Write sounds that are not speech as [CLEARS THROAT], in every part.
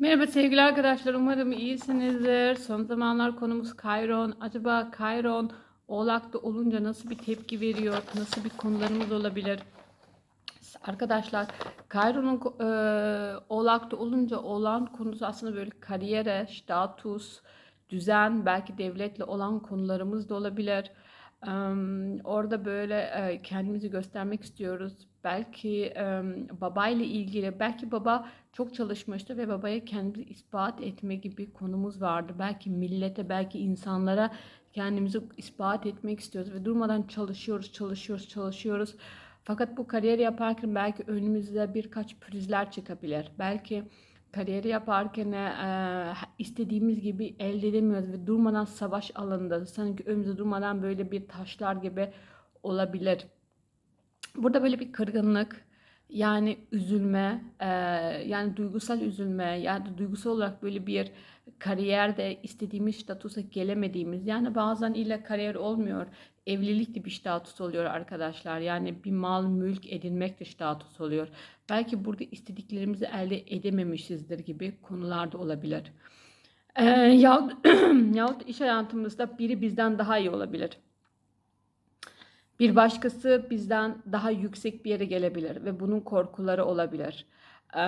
Merhaba sevgili arkadaşlar. Umarım iyisinizdir. Son zamanlar konumuz Kayron. Acaba Kayron Oğlak'ta olunca nasıl bir tepki veriyor? Nasıl bir konularımız olabilir? Arkadaşlar Kayron'un e, Oğlak'ta olunca olan konusu aslında böyle kariyere, status, düzen, belki devletle olan konularımız da olabilir. Orada böyle e, kendimizi göstermek istiyoruz. Belki babayla ilgili, belki baba çok çalışmıştı ve babaya kendimizi ispat etme gibi konumuz vardı. Belki millete, belki insanlara kendimizi ispat etmek istiyoruz ve durmadan çalışıyoruz, çalışıyoruz, çalışıyoruz. Fakat bu kariyeri yaparken belki önümüzde birkaç pürüzler çıkabilir. Belki kariyeri yaparken e, istediğimiz gibi elde edemiyoruz ve durmadan savaş alanında sanki önümüzde durmadan böyle bir taşlar gibi olabilir. Burada böyle bir kırgınlık, yani üzülme, e, yani duygusal üzülme, yani duygusal olarak böyle bir kariyerde istediğimiz statüse gelemediğimiz, yani bazen illa kariyer olmuyor, evlilik de bir statüs oluyor arkadaşlar. Yani bir mal, mülk edinmek de statüs oluyor. Belki burada istediklerimizi elde edememişizdir gibi konularda olabilir. E, yahut, [CLEARS THROAT] yahut iş hayatımızda biri bizden daha iyi olabilir. Bir başkası bizden daha yüksek bir yere gelebilir ve bunun korkuları olabilir. Ee,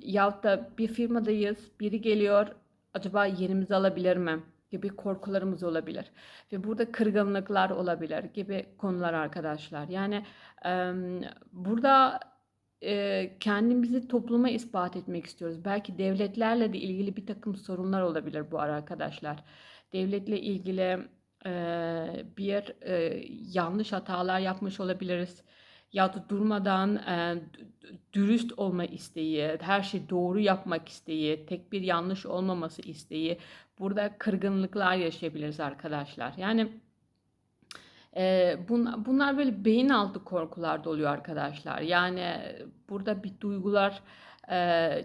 yahut da bir firmadayız, biri geliyor, acaba yerimizi alabilir mi? gibi korkularımız olabilir. Ve burada kırgınlıklar olabilir gibi konular arkadaşlar. Yani burada kendimizi topluma ispat etmek istiyoruz. Belki devletlerle de ilgili bir takım sorunlar olabilir bu ara arkadaşlar. Devletle ilgili bir yanlış hatalar yapmış olabiliriz. Ya da durmadan dürüst olma isteği, her şey doğru yapmak isteği, tek bir yanlış olmaması isteği. Burada kırgınlıklar yaşayabiliriz arkadaşlar. Yani e, bun, bunlar böyle beyin altı korkularda oluyor arkadaşlar. Yani burada bir duygular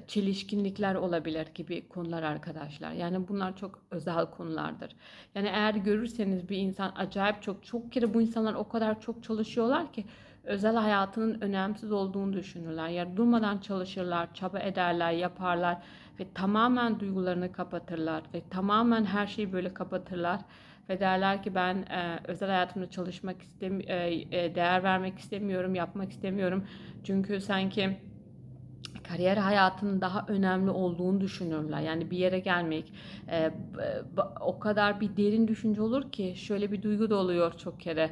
çelişkinlikler olabilir gibi konular arkadaşlar. Yani bunlar çok özel konulardır. Yani eğer görürseniz bir insan acayip çok çok kere bu insanlar o kadar çok çalışıyorlar ki özel hayatının önemsiz olduğunu düşünürler. Yani durmadan çalışırlar, çaba ederler, yaparlar ve tamamen duygularını kapatırlar ve tamamen her şeyi böyle kapatırlar ve derler ki ben e, özel hayatımda çalışmak istem e, e, değer vermek istemiyorum, yapmak istemiyorum. Çünkü sanki kariyer hayatının daha önemli olduğunu düşünürler. Yani bir yere gelmek e, o kadar bir derin düşünce olur ki şöyle bir duygu da oluyor çok kere.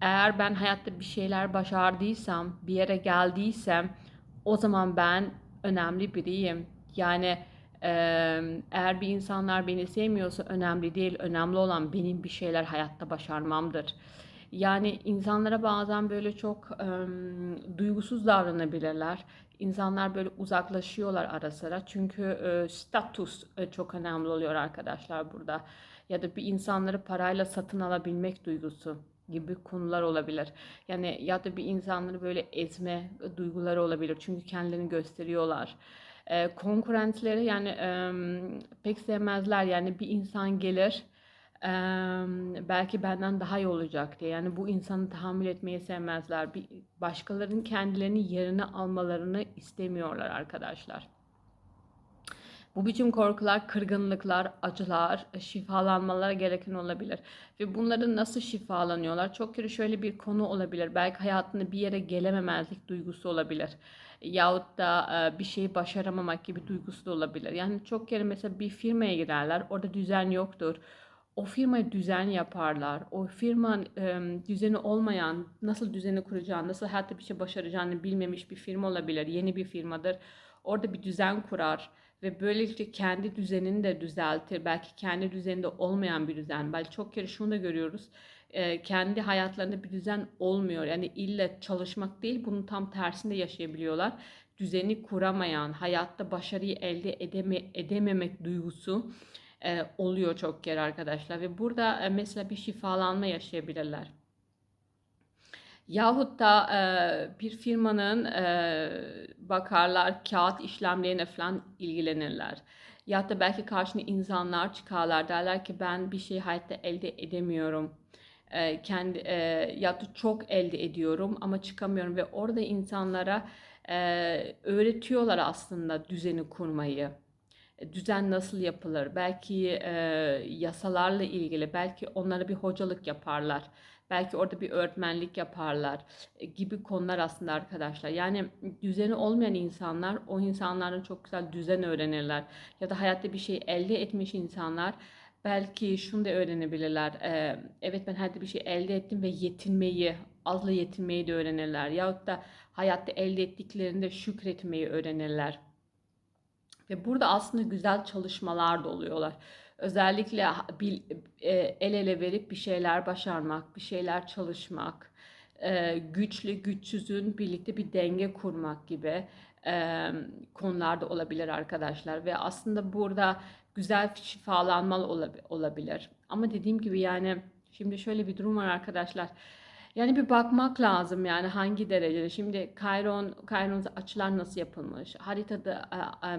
Eğer ben hayatta bir şeyler başardıysam, bir yere geldiysem o zaman ben önemli biriyim. Yani e, eğer bir insanlar beni sevmiyorsa önemli değil. Önemli olan benim bir şeyler hayatta başarmamdır. Yani insanlara bazen böyle çok e, duygusuz davranabilirler. İnsanlar böyle uzaklaşıyorlar ara sıra. Çünkü e, status e, çok önemli oluyor arkadaşlar burada. Ya da bir insanları parayla satın alabilmek duygusu gibi konular olabilir. Yani ya da bir insanları böyle ezme duyguları olabilir. Çünkü kendilerini gösteriyorlar. E, konkurentleri yani e, pek sevmezler. Yani bir insan gelir e, belki benden daha iyi olacak diye. Yani bu insanı tahammül etmeyi sevmezler. Bir, başkalarının kendilerini yerine almalarını istemiyorlar arkadaşlar. Bu biçim korkular, kırgınlıklar, acılar, şifalanmalara gereken olabilir. Ve bunları nasıl şifalanıyorlar? Çok kere şöyle bir konu olabilir. Belki hayatında bir yere gelememezlik duygusu olabilir. Yahut da bir şeyi başaramamak gibi duygusu da olabilir. Yani çok kere mesela bir firmaya girerler. Orada düzen yoktur o firmayı düzen yaparlar. O firmanın e, düzeni olmayan, nasıl düzeni kuracağını, nasıl hayatta bir şey başaracağını bilmemiş bir firma olabilir. Yeni bir firmadır. Orada bir düzen kurar ve böylelikle kendi düzenini de düzeltir. Belki kendi düzeninde olmayan bir düzen. Belki çok kere şunu da görüyoruz. Kendi hayatlarında bir düzen olmuyor. Yani ille çalışmak değil, bunun tam tersinde yaşayabiliyorlar. Düzeni kuramayan, hayatta başarıyı elde edeme, edememek duygusu e, oluyor çok kere arkadaşlar. Ve burada e, mesela bir şifalanma yaşayabilirler. Yahut da e, bir firmanın e, bakarlar kağıt işlemlerine falan ilgilenirler. Ya da belki karşına insanlar çıkarlar derler ki ben bir şey hayatta elde edemiyorum. E, kendi e, ya da çok elde ediyorum ama çıkamıyorum ve orada insanlara e, öğretiyorlar aslında düzeni kurmayı düzen nasıl yapılır, belki e, yasalarla ilgili, belki onlara bir hocalık yaparlar, belki orada bir öğretmenlik yaparlar e, gibi konular aslında arkadaşlar. Yani düzeni olmayan insanlar o insanların çok güzel düzen öğrenirler ya da hayatta bir şey elde etmiş insanlar belki şunu da öğrenebilirler. Ee, evet ben hayatta bir şey elde ettim ve yetinmeyi, azla yetinmeyi de öğrenirler. Yahut da hayatta elde ettiklerinde şükretmeyi öğrenirler. Ve burada aslında güzel çalışmalar da oluyorlar. Özellikle e, el ele verip bir şeyler başarmak, bir şeyler çalışmak, e, güçlü güçsüzün birlikte bir denge kurmak gibi e, konularda olabilir arkadaşlar. Ve aslında burada güzel şifalanma olab- olabilir. Ama dediğim gibi yani şimdi şöyle bir durum var arkadaşlar. Yani bir bakmak lazım yani hangi derecede. Şimdi Chiron, Chiron açılar nasıl yapılmış? Haritada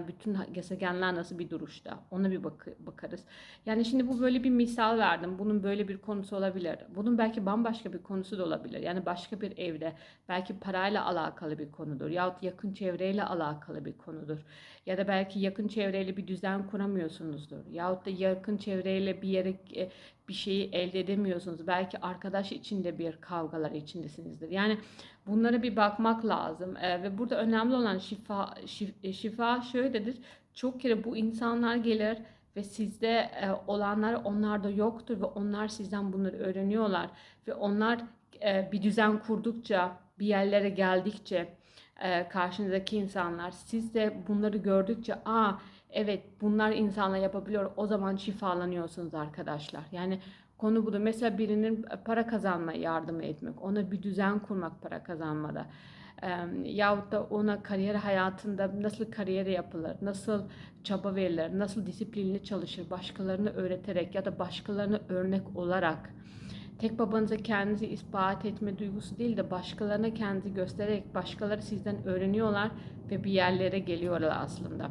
bütün gezegenler nasıl bir duruşta? Ona bir bak bakarız. Yani şimdi bu böyle bir misal verdim. Bunun böyle bir konusu olabilir. Bunun belki bambaşka bir konusu da olabilir. Yani başka bir evde belki parayla alakalı bir konudur. Yahut yakın çevreyle alakalı bir konudur. Ya da belki yakın çevreyle bir düzen kuramıyorsunuzdur. Yahut da yakın çevreyle bir yere e, bir şeyi elde edemiyorsunuz. Belki arkadaş içinde bir kavgalar içindesinizdir. Yani bunlara bir bakmak lazım. Ee, ve burada önemli olan şifa şif- şifa şöyledir. Çok kere bu insanlar gelir ve sizde e, olanlar onlarda yoktur ve onlar sizden bunları öğreniyorlar ve onlar e, bir düzen kurdukça, bir yerlere geldikçe e, karşınızdaki insanlar siz de bunları gördükçe aa evet bunlar insanla yapabiliyor o zaman şifalanıyorsunuz arkadaşlar. Yani konu budur. Mesela birinin para kazanmaya yardım etmek, ona bir düzen kurmak para kazanmada. E, yahut da ona kariyer hayatında nasıl kariyer yapılır, nasıl çaba verilir, nasıl disiplinli çalışır, başkalarını öğreterek ya da başkalarına örnek olarak tek babanıza kendinizi ispat etme duygusu değil de başkalarına kendinizi göstererek başkaları sizden öğreniyorlar ve bir yerlere geliyorlar aslında.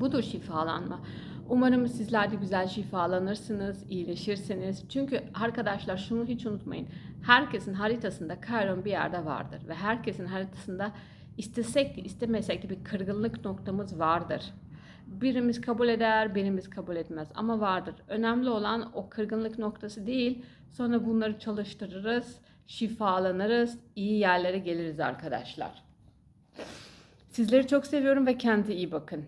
Budur şifalanma. Umarım sizler de güzel şifalanırsınız, iyileşirsiniz. Çünkü arkadaşlar şunu hiç unutmayın. Herkesin haritasında Chiron bir yerde vardır. Ve herkesin haritasında istesek de istemesek de bir kırgınlık noktamız vardır. Birimiz kabul eder, birimiz kabul etmez ama vardır. Önemli olan o kırgınlık noktası değil. Sonra bunları çalıştırırız, şifalanırız, iyi yerlere geliriz arkadaşlar. Sizleri çok seviyorum ve kendinize iyi bakın.